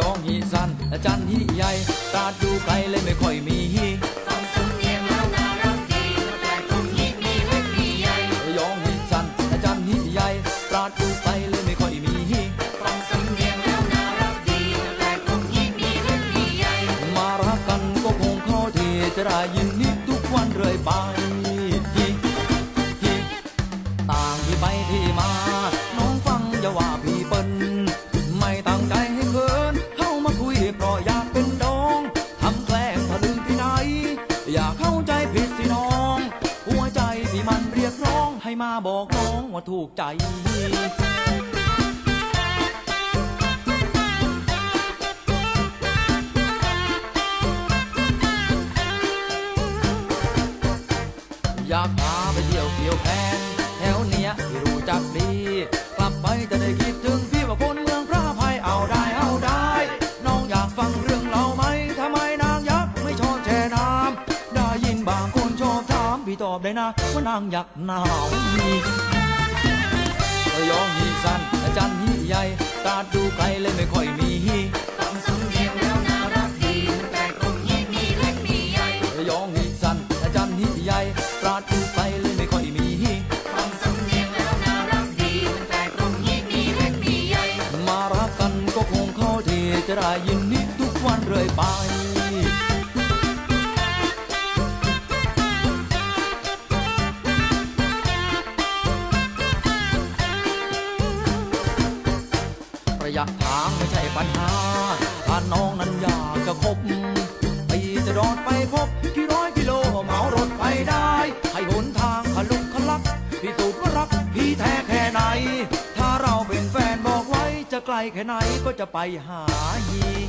ยองหิซันแลจันฮีใหญ่ตราดอยู่ไกลเลยไม่ค่อยมีฟังสำเนียงแล้วน่ารักดีแปลกงฮีมีเล็กมีใหญ่ระองฮีซันจันฮีใหญ่ตราดูใไกลเลยไม่ค่อยมีฟังสำเนียงแล้วน่ารักดีแปลกงฮีมีเล็กมีใหญ่มารักกันก็คงเข้าทีจะได้ยินนิดทุกวันเรื่อยไป ใจผิดสิน้อง หัวใจพี่มันเรียกร้อง ให้มาบอกน้องว่าถูกใจอยากพาไปเที่ยวเกี่ยวแพน อบได้นะว่านางยักษ์หนาวมีระยองฮีสั้นอาจารย์ฮีใหญ่ตาดูไกลเลยไม่ค่อยมีฟังสำเนียงแล้วน่ารักดีแต่ตรงนี้มีเล็กมีใหญ่ระยองฮีสั้นอาจารย์ฮีใหญ่ตราดดูไกลเลยไม่ค่อยมีฟังสำเนียงแล้วน่ารักดีแต่ตรงนี้มีเล็กมีใหญ่มารักกันก็คงเข้าที่จะได้ยินนิดทุกวันเรื่อยไป ระยะทางไม่ใช่ปัญหา ถ้าน้องนั้นอยากจะคบปีจะดอดไปพบกี่ร้อยกิโลเหมารถไปได้ ให้หนทางขลุกขลักพิสูจน์ว่ารักพี่แท้แค่ไหน ถ้าเราเป็นแฟนบอกไว้จะไกลแค่ไหนก็จะไปหาฮี